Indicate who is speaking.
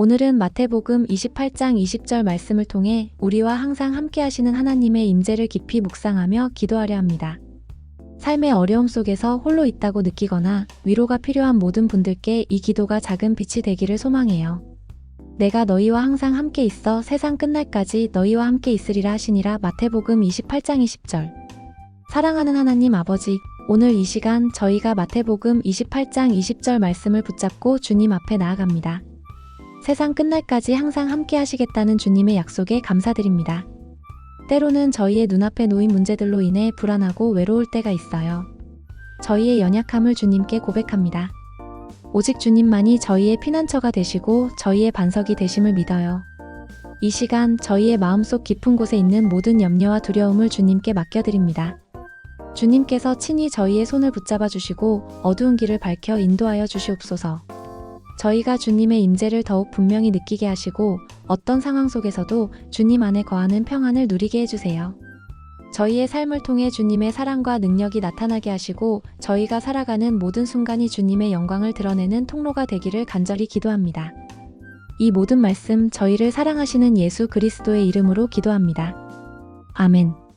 Speaker 1: 오늘은 마태복음 28장 20절 말씀을 통해 우리와 항상 함께 하시는 하나님의 임재를 깊이 묵상하며 기도하려 합니다. 삶의 어려움 속에서 홀로 있다고 느끼거나 위로가 필요한 모든 분들께 이 기도가 작은 빛이 되기를 소망해요. 내가 너희와 항상 함께 있어 세상 끝날까지 너희와 함께 있으리라 하시니라 마태복음 28장 20절. 사랑하는 하나님 아버지, 오늘 이 시간 저희가 마태복음 28장 20절 말씀을 붙잡고 주님 앞에 나아갑니다. 세상 끝날까지 항상 함께 하시겠다는 주님의 약속에 감사드립니다. 때로는 저희의 눈앞에 놓인 문제들로 인해 불안하고 외로울 때가 있어요. 저희의 연약함을 주님께 고백합니다. 오직 주님만이 저희의 피난처가 되시고 저희의 반석이 되심을 믿어요. 이 시간 저희의 마음속 깊은 곳에 있는 모든 염려와 두려움을 주님께 맡겨드립니다. 주님께서 친히 저희의 손을 붙잡아 주시고 어두운 길을 밝혀 인도하여 주시옵소서. 저희가 주님의 임재를 더욱 분명히 느끼게 하시고 어떤 상황 속에서도 주님 안에 거하는 평안을 누리게 해주세요. 저희의 삶을 통해 주님의 사랑과 능력이 나타나게 하시고 저희가 살아가는 모든 순간이 주님의 영광을 드러내는 통로가 되기를 간절히 기도합니다. 이 모든 말씀 저희를 사랑하시는 예수 그리스도의 이름으로 기도합니다. 아멘.